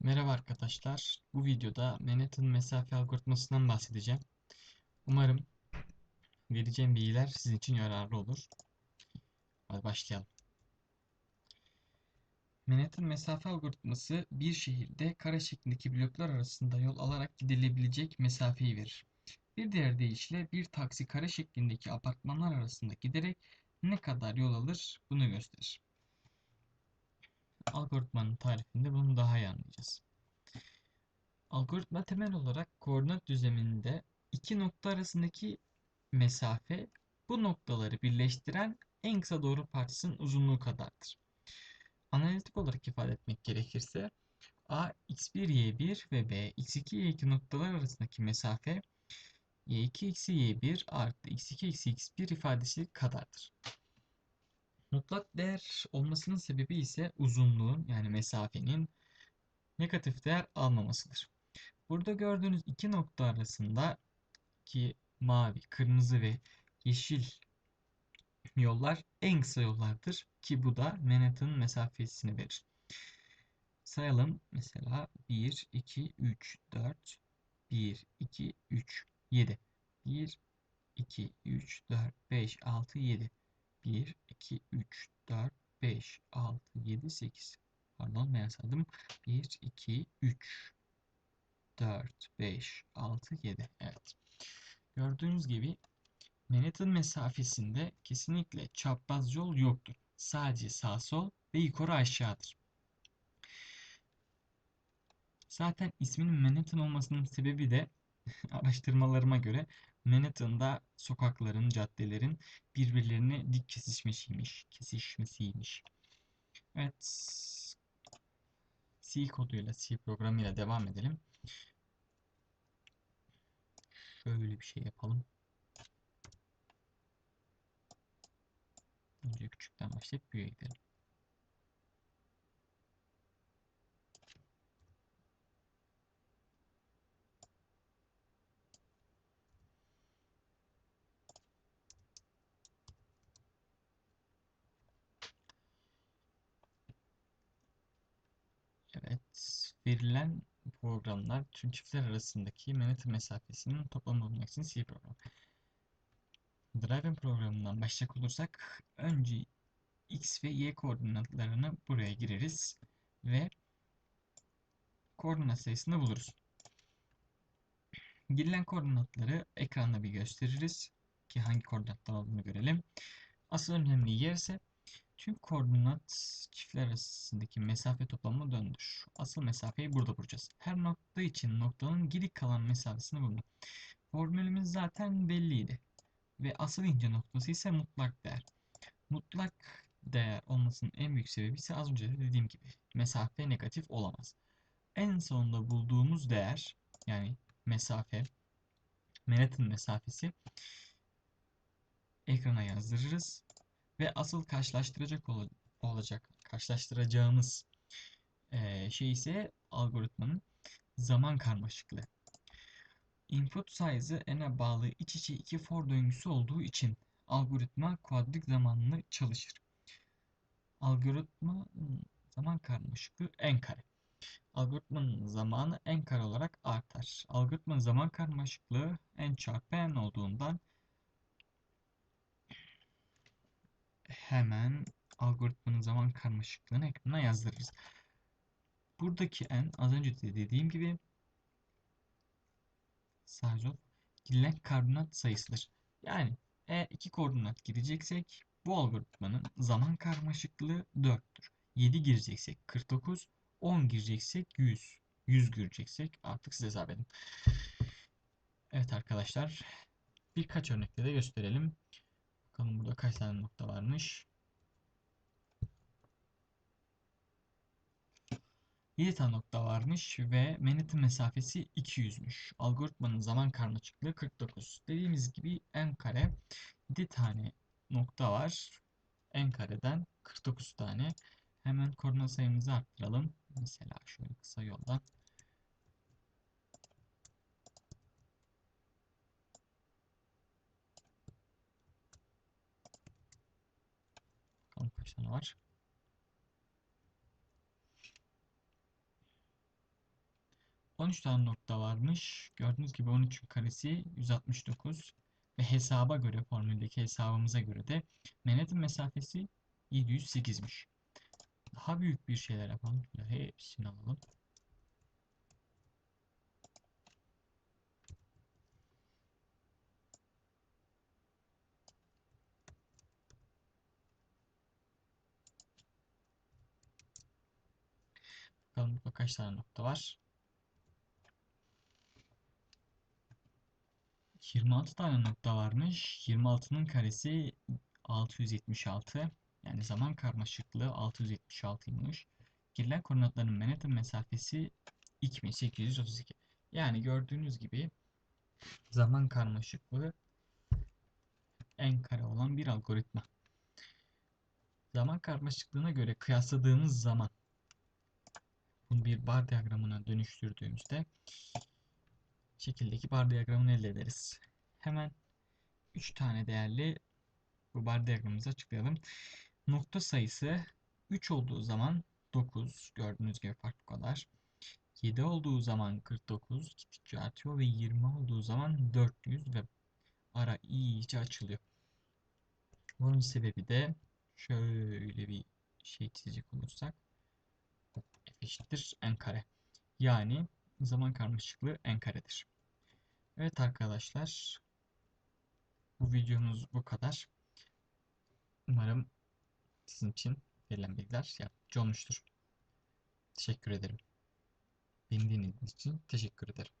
Merhaba arkadaşlar. Bu videoda Manhattan mesafe algoritmasından bahsedeceğim. Umarım vereceğim bilgiler sizin için yararlı olur. Hadi başlayalım. Manhattan mesafe algoritması bir şehirde kare şeklindeki bloklar arasında yol alarak gidilebilecek mesafeyi verir. Bir diğer deyişle bir taksi kare şeklindeki apartmanlar arasında giderek ne kadar yol alır bunu gösterir. Algoritmanın tarifinde bunu daha iyi anlayacağız. Algoritma temel olarak koordinat düzleminde iki nokta arasındaki mesafe bu noktaları birleştiren en kısa doğru parçasının uzunluğu kadardır. Analitik olarak ifade etmek gerekirse A x1 y1 ve B x2 y2 noktalar arasındaki mesafe y2 eksi y1 artı x2 eksi x1 ifadesi kadardır. Mutlak değer olmasının sebebi ise uzunluğun yani mesafenin negatif değer almamasıdır. Burada gördüğünüz iki nokta arasında ki mavi, kırmızı ve yeşil yollar en kısa yollardır ki bu da Manhattan mesafesini verir. Sayalım mesela 1, 2, 3, 4, 1, 2, 3, 7. 1, 2, 3, 4, 5, 6, 7. 1, 2, 3, 4, 5, 6, 7, 8. Pardon ben yazdım. 1, 2, 3, 4, 5, 6, 7. Evet. Gördüğünüz gibi Manhattan mesafesinde kesinlikle çapraz yol yoktur. Sadece sağ sol ve yukarı aşağıdır. Zaten isminin Manhattan olmasının sebebi de araştırmalarıma göre Manhattan'da sokakların, caddelerin birbirlerine dik kesişmesiymiş. Kesişmesiymiş. Evet. C koduyla, C programıyla devam edelim. Şöyle bir şey yapalım. Önce küçükten başlayıp büyüğe gidelim. Evet, verilen programlar tüm çiftler arasındaki Manhattan mesafesinin toplamı bulmak için C programı. Driven programından başlayacak olursak önce x ve y koordinatlarını buraya gireriz ve koordinat sayısını buluruz. Girilen koordinatları ekranda bir gösteririz ki hangi koordinatlar olduğunu görelim. Asıl önemli yer ise tüm koordinat çiftler arasındaki mesafe toplamını döndür. Asıl mesafeyi burada bulacağız. Her nokta için noktanın geri kalan mesafesini bulmak. Formülümüz zaten belliydi. Ve asıl ince noktası ise mutlak değer. Mutlak değer olmasının en büyük sebebi ise az önce de dediğim gibi mesafe negatif olamaz. En sonunda bulduğumuz değer yani mesafe Manhattan mesafesi ekrana yazdırırız ve asıl karşılaştıracak ol olacak karşılaştıracağımız e, şey ise algoritmanın zaman karmaşıklığı. Input size'ı n'e bağlı iç içe iki for döngüsü olduğu için algoritma kuadrik zamanlı çalışır. Algoritma zaman karmaşıklığı n kare. Algoritmanın zamanı n kare olarak artar. Algoritmanın zaman karmaşıklığı n çarpı n olduğundan hemen algoritmanın zaman karmaşıklığını ekrana yazdırırız. Buradaki n az önce de dediğim gibi size of girilen koordinat sayısıdır. Yani eğer iki koordinat gireceksek bu algoritmanın zaman karmaşıklığı 4'tür. 7 gireceksek 49, 10 gireceksek 100, 100 gireceksek artık siz hesap edin. Evet arkadaşlar birkaç örnekle de gösterelim. Bakalım burada kaç tane nokta varmış. 7 tane nokta varmış ve Manhattan mesafesi 200'müş. Algoritmanın zaman karmaşıklığı 49. Dediğimiz gibi n kare 7 tane nokta var. n kareden 49 tane. Hemen koordinat sayımızı arttıralım. Mesela şöyle kısa yoldan. Bakalım kaç tane var. 13 tane nokta varmış. Gördüğünüz gibi 13'ün karesi 169 ve hesaba göre formüldeki hesabımıza göre de Manhattan mesafesi 708'miş. Daha büyük bir şeyler yapalım. Şöyle hepsini alalım. Bakalım burada kaç tane nokta var. 26 tane nokta varmış. 26'nın karesi 676. Yani zaman karmaşıklığı 676'ymış. Girilen koordinatların Manhattan mesafesi 2832. Yani gördüğünüz gibi zaman karmaşıklığı en kare olan bir algoritma. Zaman karmaşıklığına göre kıyasladığımız zaman bunu bir bar diyagramına dönüştürdüğümüzde şekildeki bar diyagramını elde ederiz. Hemen 3 tane değerli bu bar diyagramımızı açıklayalım. Nokta sayısı 3 olduğu zaman 9 gördüğünüz gibi fark bu kadar. 7 olduğu zaman 49 gittikçe artıyor ve 20 olduğu zaman 400 ve ara iyice açılıyor. Bunun sebebi de şöyle bir şey çizecek olursak eşittir n kare. Yani zaman karmaşıklığı n karedir. Evet arkadaşlar bu videomuz bu kadar. Umarım sizin için verilen bilgiler yardımcı olmuştur. Teşekkür ederim. Beni dinlediğiniz için teşekkür ederim.